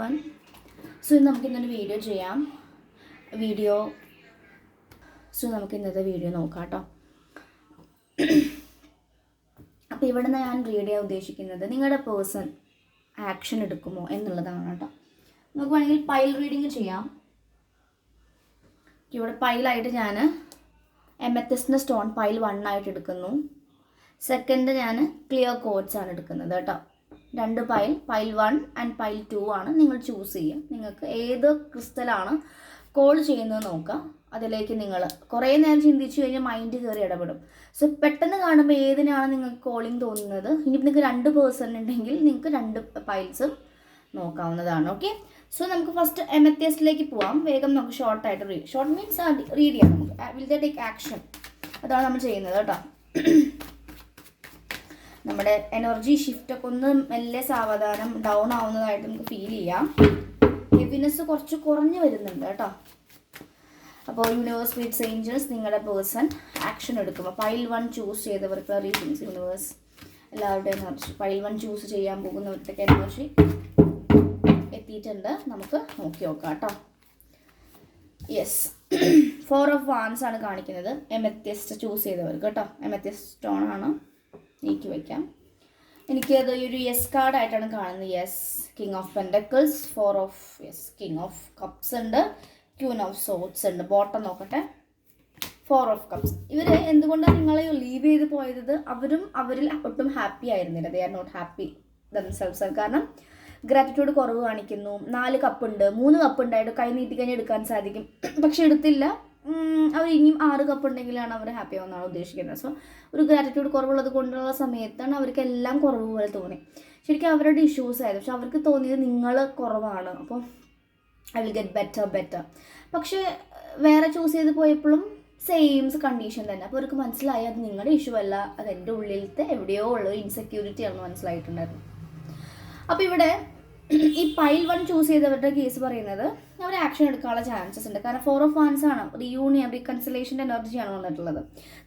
One. So ഇന്ന് നമുക്ക് ഇന്നൊരു വീഡിയോ ചെയ്യാം. വീഡിയോ സോ നമുക്ക് ഇന്നത്തെ വീഡിയോ നോക്കാം കേട്ടോ. അപ്പോൾ നിന്ന് ഞാൻ റീഡ് ചെയ്യാൻ ഉദ്ദേശിക്കുന്നത് നിങ്ങളുടെ പേഴ്സൺ ആക്ഷൻ എടുക്കുമോ എന്നുള്ളതാണ് കേട്ടോ. നമുക്ക് വേണമെങ്കിൽ പൈൽ റീഡിങ് ചെയ്യാം. ഇവിടെ പൈലായിട്ട് ഞാൻ എമത്തിസ്റ്റിന്റെ സ്റ്റോൺ പൈൽ വൺ ആയിട്ട് എടുക്കുന്നു. സെക്കൻഡ് ഞാൻ ക്ലിയർ കോഡ്സ് ആണ് എടുക്കുന്നത് കേട്ടോ. രണ്ട് pile pile one and pile two ആണ് നിങ്ങൾ ചൂസ് ചെയ്യുക. നിങ്ങൾക്ക് ഏത് ക്രിസ്റ്റലാണ് കോൾ ചെയ്യുന്നത് നോക്കുക. അതിലേക്ക് നിങ്ങൾ കുറേ നേരം ചിന്തിച്ചു കഴിഞ്ഞാൽ മൈൻഡ് കയറി ഇടപെടും. സോ പെട്ടെന്ന് കാണുമ്പോൾ ഏതിനാണ് നിങ്ങൾക്ക് കോളിംഗ് തോന്നുന്നത്? ഇനി നിങ്ങൾക്ക് രണ്ട് പേഴ്സൺ ഉണ്ടെങ്കിൽ നിങ്ങൾക്ക് രണ്ട് പൈൽസും നോക്കാവുന്നതാണ്. ഓക്കെ സോ നമുക്ക് ഫസ്റ്റ് എമത്യസ്റ്റിലേക്ക് പോവാം. വേഗം നമുക്ക് ഷോർട്ടായിട്ട് റീഡ് ഷോർട്ട് മീൻസ് റീഡ് ചെയ്യാം. നമുക്ക് വിൽ ദ ടേക്ക് ആക്ഷൻ അതാണ് നമ്മൾ ചെയ്യുന്നത് കേട്ടോ. നമ്മുടെ എനർജി ഷിഫ്റ്റ് ഒക്കെ ഒന്ന് മെല്ലെ സാവധാനം ഡൗൺ ആവുന്നതായിട്ട് നമുക്ക് ഫീൽ ചെയ്യാം. ഹെവിനെസ് കുറച്ച് കുറഞ്ഞു വരുന്നുണ്ട് കേട്ടോ. അപ്പോൾ യൂണിവേഴ്സ് വിറ്റ്സ് ഏഞ്ചൽസ് നിങ്ങളുടെ പേഴ്സൺ ആക്ഷൻ എടുക്കും. ഫൈൽ വൺ ചൂസ് ചെയ്തവർക്ക് റീസൺസ് യൂണിവേഴ്സ് എല്ലാവരുടെയും എനർജി ഫൈൽ വൺ ചൂസ് ചെയ്യാൻ പോകുന്നവർക്കൊക്കെ എനർജി എത്തിയിട്ടുണ്ട്. നമുക്ക് നോക്കി നോക്കാം കേട്ടോ. യെസ് ഫോർ ഓഫ് വാൻസ് ആണ് കാണിക്കുന്നത്. എമത്യസ്റ്റ് ചൂസ് ചെയ്തവർക്ക് കേട്ടോ. എമത്യസ്റ്റ് സ്റ്റോൺ ആണ്. നീക്കി വയ്ക്കാം എനിക്ക് അത് ഒരു യെസ് കാർഡായിട്ടാണ് കാണുന്നത്. Yes king of pentacles four of yes king of cups ഉണ്ട്. ക്യൂൻ ഓഫ് സോട്ട്സ് ഉണ്ട്. ബോട്ടം നോക്കട്ടെ. ഫോർ ഓഫ് കപ്സ് ഇവർ എന്തുകൊണ്ടാണ് നിങ്ങളെ ലീവ് ചെയ്ത് പോയത്? അവരും അവരിൽ ഒട്ടും ഹാപ്പി ആയിരുന്നില്ല. They are not happy themselves കാരണം ഗ്രാറ്റിറ്റ്യൂഡ് കുറവ് കാണിക്കുന്നു. നാല് കപ്പുണ്ട് മൂന്ന് കപ്പ് ഉണ്ടായിട്ട് കൈ നീട്ടി കഴിഞ്ഞ് എടുക്കാൻ സാധിക്കും. പക്ഷെ എടുത്തില്ല. അവർ ഇനിയും ആറ് കപ്പ് ഉണ്ടെങ്കിലാണ് അവർ ഹാപ്പി ആവുന്നതാണ് ഉദ്ദേശിക്കുന്നത്. സോ ഒരു ഗ്രാറ്റിറ്റ്യൂഡ് കുറവുള്ളത് കൊണ്ടുള്ള സമയത്താണ് അവർക്ക് എല്ലാം കുറവ് പോലെ തോന്നി. ശരിക്കും അവരുടെ ഇഷ്യൂസ് ആയിരുന്നു. പക്ഷെ അവർക്ക് തോന്നിയത് നിങ്ങൾ കുറവാണ്. അപ്പോൾ I will get better better പക്ഷേ വേറെ ചൂസ് ചെയ്ത് പോയപ്പോഴും സെയിംസ് കണ്ടീഷൻ തന്നെ. അപ്പോൾ അവർക്ക് മനസ്സിലായി അത് നിങ്ങളുടെ ഇഷ്യൂ അല്ല. അത് എന്റെ ഉള്ളിലത്തെ എവിടെയോ ഉള്ള ഇൻസെക്യൂരിറ്റി ആണെന്ന് മനസ്സിലായിട്ടുണ്ടായിരുന്നു. അപ്പോൾ ഇവിടെ ഈ പൈൽ വൺ ചൂസ് ചെയ്തവരുടെ കേസ് പറയുന്നത് അവർ ആക്ഷൻ എടുക്കാനുള്ള ചാൻസസ് ഉണ്ട്. കാരണം ഫോർ ഓഫ് വാൻസ് ആണ് റിയൂണിയൻ റീകൺസിലേഷന്റെ എനർജിയാണ് വന്നിട്ടുള്ളത്.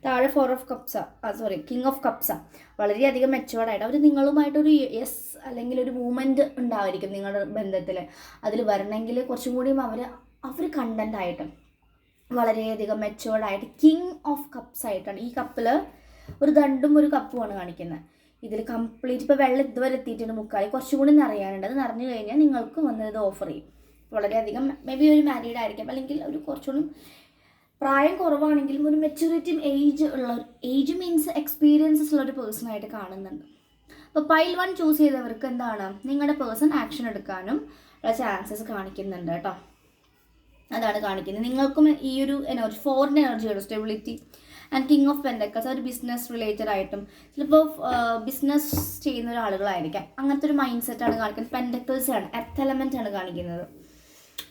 താഴെ four of cups sorry king of cups വളരെയധികം മെച്ചുവേർഡായിട്ട് അവർ നിങ്ങളുമായിട്ടൊരു യെസ് അല്ലെങ്കിൽ ഒരു മൂമെന്റ് ഉണ്ടായിരിക്കും നിങ്ങളുടെ ബന്ധത്തിൽ അതിൽ വരണമെങ്കിൽ കുറച്ചും കൂടിയും അവർ അവർ കണ്ടന്റ് ആയിട്ട് വളരെയധികം മെച്ചുവേർഡായിട്ട് കിങ് ഓഫ് കപ്സ് ആയിട്ടാണ്. ഈ കപ്പിൽ ഒരു ദണ്ടും ഒരു കപ്പുമാണ് കാണിക്കുന്നത് ഇതിൽ കംപ്ലീറ്റ് ഇപ്പോൾ വെള്ളം ഇതുവരെ എത്തിയിട്ടുണ്ട് മുക്കാലി കുറച്ചും കൂടി നിറയാനുണ്ട്. അത് നിറഞ്ഞു കഴിഞ്ഞാൽ നിങ്ങൾക്ക് വന്നത് ഓഫർ ചെയ്യും. വളരെയധികം മേ ബി ഒരു മാരീഡ് ആയിരിക്കാം. അല്ലെങ്കിൽ ഒരു കുറച്ചുകൂടി പ്രായം കുറവാണെങ്കിലും ഒരു മെച്യൂരിറ്റി ഏജ് ഉള്ള ഏജ് മീൻസ് എക്സ്പീരിയൻസസ് ഉള്ള ഒരു പേഴ്സണായിട്ട് കാണുന്നുണ്ട്. അപ്പോൾ പൈൽ വൺ ചൂസ് ചെയ്തവർക്ക് എന്താണ്? നിങ്ങളുടെ പേഴ്സൺ ആക്ഷൻ എടുക്കാനും ഉള്ള ചാൻസസ് കാണിക്കുന്നുണ്ട് കേട്ടോ. അതാണ് കാണിക്കുന്നത്. നിങ്ങൾക്കും ഈ ഒരു എനർജി ഫോറിൻ എനർജിയുടെ stability and king of pentacles ഒരു ബിസിനസ് റിലേറ്റഡ് ആയിട്ടും ചിലപ്പോൾ ബിസിനസ് ചെയ്യുന്ന ഒരാളുകളായിരിക്കാം. അങ്ങനത്തെ ഒരു മൈൻഡ് സെറ്റാണ് കാണിക്കുന്നത്. പെൻഡക്കൽസ് ആണ് എർത്ത് എലമെന്റ് ആണ് കാണിക്കുന്നത്.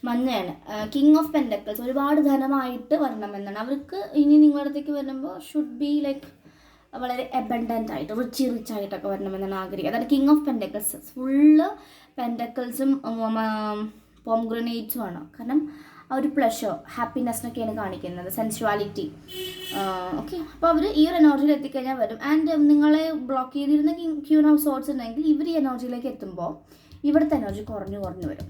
മഞ്ഞയാണ്. കിങ് ഓഫ് പെൻഡക്കൽസ് ഒരുപാട് ധനമായിട്ട് വരണമെന്നാണ്. അവർക്ക് ഇനി നിങ്ങളുടെ അടുത്തേക്ക് വരുമ്പോൾ ഷുഡ് ബി ലൈക്ക് വളരെ എബൻഡന്റ് ആയിട്ട് റിച്ച് റിച്ച് ആയിട്ടൊക്കെ വരണമെന്നാണ് ആഗ്രഹിക്കുക. അതായത് കിങ് ഓഫ് പെൻഡക്കൽസ് ഫുള്ള് പെൻഡക്കൽസും പോംഗ്രനേറ്റ്സും ആണ്. കാരണം ആ ഒരു പ്ലഷർ ഹാപ്പിനെസ്സിനൊക്കെയാണ് കാണിക്കുന്നത്. സെൻസുവാലിറ്റി ഓക്കെ അപ്പോൾ അവർ ഈ ഒരു എനർജിയിൽ എത്തിക്കഴിഞ്ഞാൽ വരും. ആൻഡ് നിങ്ങളെ ബ്ലോക്ക് ചെയ്തിരുന്ന ക്യൂൺ ഓഫ് സോർട്സ് ഉണ്ടെങ്കിൽ ഇവർ ഈ എനർജിയിലേക്ക് എത്തുമ്പോൾ ഇവിടുത്തെ എനർജി കുറഞ്ഞു കുറഞ്ഞു വരും.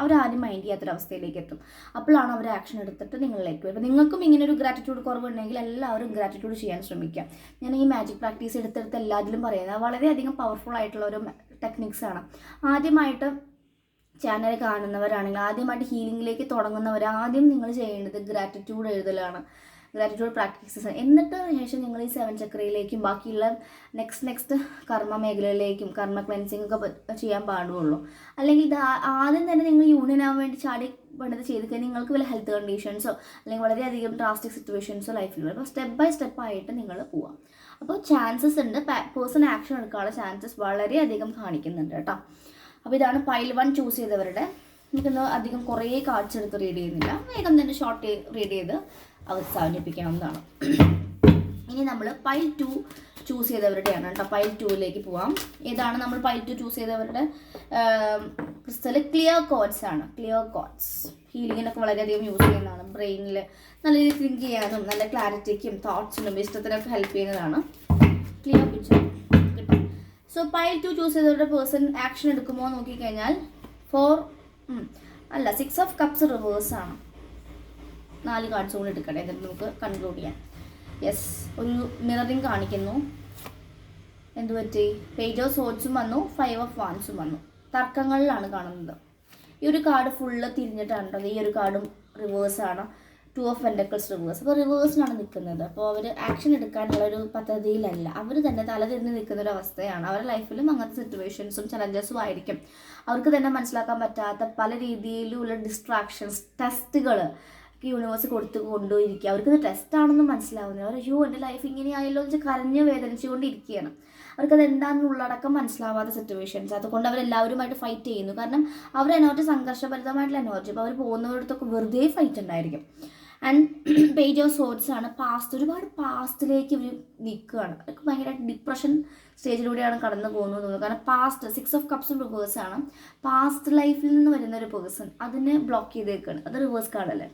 ആദ്യം മൈൻഡ് ചെയ്യാത്തൊരവസ്ഥയിലേക്ക് എത്തും. അപ്പോഴാണ് അവർ ആക്ഷൻ എടുത്തിട്ട് നിങ്ങളിലേക്ക് വരും. നിങ്ങൾക്കും ഇങ്ങനെ ഒരു ഗ്രാറ്റിറ്റ്യൂഡ് കുറവുണ്ടെങ്കിൽ എല്ലാവരും ഗ്രാറ്റിറ്റ്യൂഡ് ചെയ്യാൻ ശ്രമിക്കുക. ഞാൻ ഈ മാജിക് പ്രാക്ടീസ് എടുത്തെടുത്ത് എല്ലാത്തിലും പറയുന്നത്. വളരെയധികം പവർഫുൾ ആയിട്ടുള്ള ഒരു ടെക്നിക്സ് ആണ്. ആദ്യമായിട്ട് ചാനൽ കാണുന്നവരാണെങ്കിൽ ആദ്യമായിട്ട് ഹീലിംഗിലേക്ക് തുടങ്ങുന്നവർ ആദ്യം നിങ്ങൾ ചെയ്യേണ്ടത് ഗ്രാറ്റിറ്റ്യൂഡ് എഴുതലാണ്. ഗ്രാറ്റിറ്റ്യൂഡ് പ്രാക്ടീസസ് എന്നിട്ട് ശേഷം നിങ്ങൾ ഈ സെവൻ ചക്രയിലേക്കും ബാക്കിയുള്ള നെക്സ്റ്റ് നെക്സ്റ്റ് കർമ്മ മേഖലയിലേക്കും കർമ്മ ക്ലെൻസിങ് ഒക്കെ ചെയ്യാൻ പാടുള്ളൂ. അല്ലെങ്കിൽ ഇത് ആദ്യം തന്നെ നിങ്ങൾ യൂണിയൻ ആവാൻ വേണ്ടി ചാടി പണിത് ചെയ്ത് കഴിഞ്ഞാൽ നിങ്ങൾക്ക് വല്ല ഹെൽത്ത് കണ്ടീഷൻസോ അല്ലെങ്കിൽ വളരെയധികം ഡ്രാസ്റ്റിക് സിറ്റുവേഷൻസോ ലൈഫിൽ വരും. അപ്പോൾ സ്റ്റെപ്പ് ബൈ സ്റ്റെപ്പ് ആയിട്ട് നിങ്ങൾ പോവാം. അപ്പോൾ ചാൻസസ് ഉണ്ട് പേഴ്സൺ ആക്ഷൻ എടുക്കാനുള്ള ചാൻസസ് വളരെയധികം കാണിക്കുന്നുണ്ട് കേട്ടോ. അപ്പോൾ ഇതാണ് പൈൽ വൺ ചൂസ് ചെയ്തവരുടെ. എനിക്കൊന്ന് അധികം കുറേ കാർഡ്സ് എടുത്ത് റീഡ് ചെയ്യുന്നില്ല. വേഗം തന്നെ ഷോർട്ട് റീഡ് ചെയ്ത് അവസാനിപ്പിക്കാവുന്നതാണ്. ഇനി നമ്മൾ പൈൽ ടു ചൂസ് ചെയ്തവരുടെയാണ് കേട്ടോ. പൈൽ ടുവിലേക്ക് പോവാം. ഏതാണ് നമ്മൾ പൈൽ ടു ചൂസ് ചെയ്തവരുടെ? ക്രിസ്റ്റൽ ക്ലിയർ കോഡ്സ് ആണ്. ക്ലിയർ കോഡ്സ് ഹീലിങ്ങിനൊക്കെ വളരെയധികം യൂസ് ചെയ്യുന്നതാണ്. ബ്രെയിനിൽ നല്ല രീതിയിൽ തിങ്ക് ചെയ്യാനും നല്ല ക്ലാരിറ്റിക്കും തോട്ട്സിനും ഇഷ്ടത്തിനൊക്കെ ഹെൽപ്പ് ചെയ്യുന്നതാണ്. Clear picture so pile two choose ചെയ്തവരുടെ പേഴ്സൺ ആക്ഷൻ എടുക്കുമോ നോക്കിക്കഴിഞ്ഞാൽ ഫോർ. അല്ല സിക്സ് ഓഫ് കപ്സ് റിവേഴ്സ് ആണ്. നാല് കാർഡ്സ് കൂടി എടുക്കട്ടെ. എന്നിട്ട് നമുക്ക് കൺക്ലൂഡ് ചെയ്യാം. യെസ് ഒരു മിററിങ് കാണിക്കുന്നു. എന്ത് പറ്റി? പേജ് ഓഫ് സോട്സും വന്നു. ഫൈവ് ഓഫ് വാൻസും വന്നു. തർക്കങ്ങളിലാണ് കാണുന്നത്. ഈ ഒരു കാർഡ് ഫുള്ള് തിരിഞ്ഞിട്ടാണ് ഈ ഒരു കാർഡും റിവേഴ്സ് ആണ്. ടു ഓഫ് വെൻഡക്കിൾസ് റിവേഴ്സ് അപ്പോൾ റിവേഴ്സിനാണ് നിൽക്കുന്നത് അപ്പോൾ അവർ ആക്ഷൻ എടുക്കാനുള്ള ഒരു പദ്ധതിയിലല്ല. അവർ തന്നെ തലതിരിഞ്ഞ് നിൽക്കുന്ന ഒരു അവസ്ഥയാണ്. അവരുടെ ലൈഫിലും അങ്ങനത്തെ സിറ്റുവേഷൻസും ചലഞ്ചസും ആയിരിക്കും. അവർക്ക് തന്നെ മനസ്സിലാക്കാൻ പറ്റാത്ത പല രീതിയിലുള്ള ഡിസ്ട്രാക്ഷൻസ് ടെസ്റ്റുകൾ യൂണിവേഴ്സ് കൊടുത്ത് കൊണ്ടുപോയിരിക്കുക. അവർക്കത് ടെസ്റ്റ് ആണെന്ന് മനസ്സിലാവുന്നില്ല. അവർ അയ്യോ എന്റെ ലൈഫ് ഇങ്ങനെയായല്ലോ എന്ന് കരഞ്ഞ് വേദനിച്ചുകൊണ്ടിരിക്കുകയാണ്. അവർക്കത് എന്താണെന്ന് ഉള്ളടക്കം മനസ്സിലാവാത്ത സിറ്റുവേഷൻസ് അതുകൊണ്ട് അവരെല്ലാവരുമായിട്ട് ഫൈറ്റ് ചെയ്യുന്നു. കാരണം അവരുടെ എനർജി സംഘർഷഭരിതമായിട്ടുള്ള എനർജി അപ്പോൾ അവർ പോകുന്നവരടുത്തൊക്കെ വെറുതെ ഫൈറ്റ് ഉണ്ടായിരിക്കും. ആൻഡ് പേജ് ഓഫ് സോർട്സ് ആണ്. പാസ്റ്റ് ഒരുപാട് പാസ്റ്റിലേക്ക് ഇവർ നിൽക്കുകയാണ്. അവർക്ക് ഭയങ്കരമായിട്ട് ഡിപ്രഷൻ സ്റ്റേജിലൂടെയാണ് കടന്നു പോകുന്നത് തോന്നുന്നത് കാരണം പാസ്റ്റ് സിക്സ് ഓഫ് കപ്സും ആണ്. പാസ്റ്റ് ലൈഫിൽ നിന്ന് വരുന്ന ഒരു പേഴ്സൺ അതിനെ ബ്ലോക്ക് ചെയ്തേക്കാണ്. അത് reverse കാർഡല്ലേ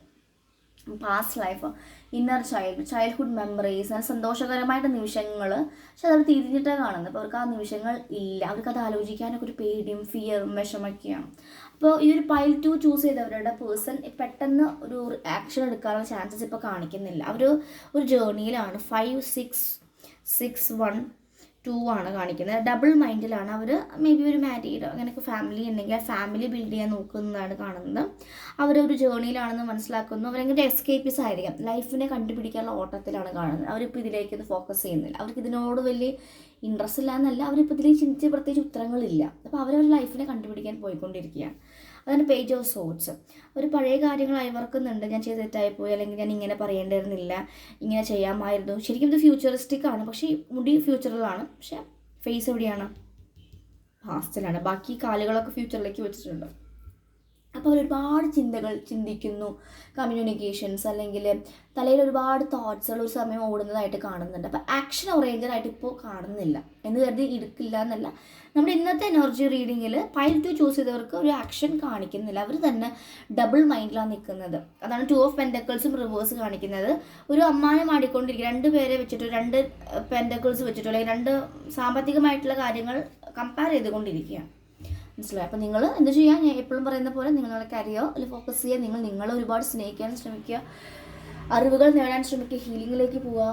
past life inner child childhood memories അങ്ങനെ സന്തോഷകരമായിട്ട് നിമിഷങ്ങൾ. പക്ഷെ അതവർ തിരിഞ്ഞിട്ടാണ് കാണുന്നത്. അപ്പോൾ അവർക്ക് ആ നിമിഷങ്ങൾ ഇല്ല. അവർക്ക് അത് ആലോചിക്കാനൊക്കെ ഒരു പേടിയും ഫിയറും വിഷമൊക്കെയാണ്. അപ്പോൾ ഈ ഒരു പൈൽ ടു ചൂസ് ചെയ്തവരുടെ പേഴ്സൺ പെട്ടെന്ന് ഒരു ആക്ഷൻ എടുക്കാനുള്ള ചാൻസസ് ഇപ്പോൾ കാണിക്കുന്നില്ല. അവർ ഒരു ജേർണിയിലാണ് five six six one two ആണ് കാണിക്കുന്നത്. ഡബിൾ മൈൻഡിലാണ് അവർ മേ ബി ഒരു മാരീഡ് അങ്ങനെയൊക്കെ ഫാമിലി ഉണ്ടെങ്കിൽ ആ ഫാമിലി ബിൽഡ് ചെയ്യാൻ നോക്കുന്നതാണ് കാണുന്നത്. അവരൊരു ജേർണിയിലാണെന്ന് മനസ്സിലാക്കുന്നു. അവരെങ്ങനെ എസ്കേപ്പിസ് ആയിരിക്കും. ലൈഫിനെ കണ്ടുപിടിക്കാനുള്ള ഓട്ടത്തിലാണ് കാണുന്നത്. അവരിപ്പോൾ ഇതിലേക്ക് ഫോക്കസ് ചെയ്യുന്നില്ല. അവർക്ക് ഇതിനോട് വലിയ ഇൻട്രസ്റ്റ് ഇല്ല എന്നല്ല. അവരിപ്പോൾ ഇതിലേക്ക് ചിന്തിച്ച് പ്രത്യേകിച്ച് ഉത്തരങ്ങളില്ല. അപ്പോൾ അവരവരുടെ ലൈഫിനെ കണ്ടുപിടിക്കാൻ പോയിക്കൊണ്ടിരിക്കുകയാണ്. അതാണ് പേജ് ഓഫ് സോട്സ് ഒരു പഴയ കാര്യങ്ങൾ അയവർക്കുന്നുണ്ട്. ഞാൻ ചെയ്ത് തെറ്റായിപ്പോയി അല്ലെങ്കിൽ ഞാൻ ഇങ്ങനെ പറയേണ്ടിയിരുന്നില്ല. ഇങ്ങനെ ചെയ്യാമായിരുന്നു. ശരിക്കും ഇത് ഫ്യൂച്ചറിസ്റ്റിക് ആണ്. പക്ഷേ മുടി ഫ്യൂച്ചറിലാണ് പക്ഷേ ഫേസ് എവിടെയാണ്? പാസ്റ്റിലാണ് ബാക്കി കാലുകളൊക്കെ ഫ്യൂച്ചറിലേക്ക് വെച്ചിട്ടുണ്ട്. അപ്പോൾ ഒരുപാട് ചിന്തകൾ ചിന്തിക്കുന്നു. കമ്മ്യൂണിക്കേഷൻസ് അല്ലെങ്കിൽ തലയിൽ ഒരുപാട് തോട്ട്സുകൾ ഒരു സമയം ഓടുന്നതായിട്ട് കാണുന്നുണ്ട്. അപ്പോൾ ആക്ഷൻ ഓറിയന്റഡ് ആയിട്ട് ഇപ്പോൾ കാണുന്നില്ല. എന്ന് കരുതി എടുക്കില്ല എന്നല്ല. നമ്മുടെ ഇന്നത്തെ എനർജി റീഡിങ്ങിൽ പൈൽ ടു ചൂസ് ചെയ്തവർക്ക് ഒരു ആക്ഷൻ കാണിക്കുന്നില്ല. അവർ തന്നെ ഡബിൾ മൈൻഡിലാണ് നിൽക്കുന്നത്. അതാണ് ടു ഓഫ് പെൻഡക്കിൾസും റിവേഴ്സ് കാണിക്കുന്നത്. ഒരു അമ്മാനം ആടിക്കൊണ്ടിരിക്കുക. രണ്ട് പേരെ വെച്ചിട്ട് രണ്ട് പെൻഡക്കിൾസ് വെച്ചിട്ടോ അല്ലെങ്കിൽ രണ്ട് സാമ്പത്തികമായിട്ടുള്ള കാര്യങ്ങൾ കമ്പയർ ചെയ്തുകൊണ്ടിരിക്കുകയാണ്. മനസ്സിലായി. അപ്പോൾ നിങ്ങൾ എന്ത് ചെയ്യുക ഞാൻ എപ്പോഴും പറയുന്ന പോലെ നിങ്ങളുടെ അല്ലെങ്കിൽ ഫോക്കസ് ചെയ്യുക നിങ്ങൾ നിങ്ങളെ ഒരുപാട് സ്നേഹിക്കാൻ ശ്രമിക്കുക. അറിവുകൾ നേടാൻ ശ്രമിക്കുക. ഹീലിങ്ങിലേക്ക് പോവുക.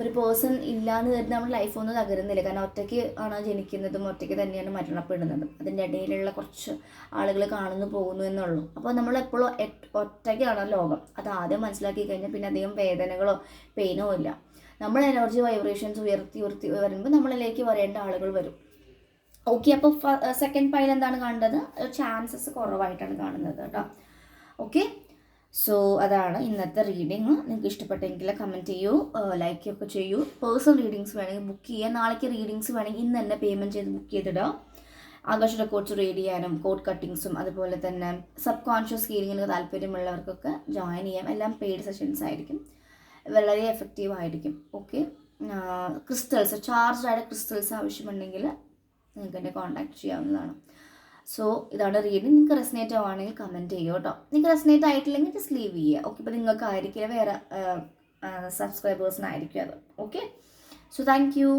ഒരു പേഴ്സൺ ഇല്ലാന്ന് കരുതി നമ്മുടെ ലൈഫ് ഒന്നും തകരുന്നില്ല. കാരണം ഒറ്റയ്ക്ക് ആണ് ജനിക്കുന്നതും ഒറ്റയ്ക്ക് തന്നെയാണ് മരണപ്പെടുന്നതും. അതിന്റെ ഇടയിലുള്ള കുറച്ച് ആളുകൾ കാണുന്നു പോകുന്നു എന്നുള്ളൂ. അപ്പോൾ നമ്മൾ എപ്പോഴും ഒറ്റയ്ക്കാണ് ലോകം. അത് ആദ്യം മനസ്സിലാക്കി കഴിഞ്ഞാൽ പിന്നെ അധികം വേദനകളോ പെയിനോ ഇല്ല. നമ്മൾ എനർജി വൈബ്രേഷൻസ് ഉയർത്തി ഉയർത്തി വരുമ്പോൾ നമ്മളിലേക്ക് വരേണ്ട ആളുകൾ വരും. ഓക്കെ അപ്പോൾ സെക്കൻഡ് പൈൽ എന്താണ് കാണുന്നത് ചാൻസസ് കുറവായിട്ടാണ് കാണുന്നത് കേട്ടോ. ഓക്കെ സോ അതാണ് ഇന്നത്തെ റീഡിങ് നിങ്ങൾക്ക് ഇഷ്ടപ്പെട്ടെങ്കിൽ കമന്റ് ചെയ്യൂ ലൈക്ക് ഒക്കെ ചെയ്യൂ. പേഴ്സണൽ റീഡിങ്സ് വേണമെങ്കിൽ ബുക്ക് ചെയ്യുക. നാളേക്ക് റീഡിങ്സ് വേണമെങ്കിൽ ഇന്ന് തന്നെ പേയ്മെന്റ് ചെയ്ത് ബുക്ക് ചെയ്തിടുക ആകാശ റെക്കോർഡ്സ് റീഡ് ചെയ്യാനും കോഡ് കട്ടിങ്സും അതുപോലെ തന്നെ സബ് കോൺഷ്യസ് ഹീലിങ്ങിന് താല്പര്യമുള്ളവർക്കൊക്കെ ജോയിൻ ചെയ്യാം. എല്ലാം പെയ്ഡ് സെഷൻസ് ആയിരിക്കും. വളരെ എഫക്റ്റീവ് ആയിരിക്കും. ഓക്കെ ക്രിസ്റ്റൽസ് ചാർജ്ഡ് ആയ ക്രിസ്റ്റൽസ് ആവശ്യമുണ്ടെങ്കിൽ നിങ്ങൾക്ക് എന്നെ കോൺടാക്ട് ചെയ്യാവുന്നതാണ്. സോ ഇതാണ് റീഡിങ് നിങ്ങൾക്ക് റെസിനേറ്റ് ആവുകയാണെങ്കിൽ കമന്റ് ചെയ്യുക കേട്ടോ. നിങ്ങൾക്ക് റെസിനേറ്റ് ആയിട്ടില്ലെങ്കിൽ ജസ്റ്റ് ലീവ് ചെയ്യുക. ഓക്കെ ഇപ്പോൾ നിങ്ങൾക്ക് ആയിരിക്കില്ല വേറെ സബ്സ്ക്രൈബേഴ്സിനായിരിക്കും അത്. Okay so thank you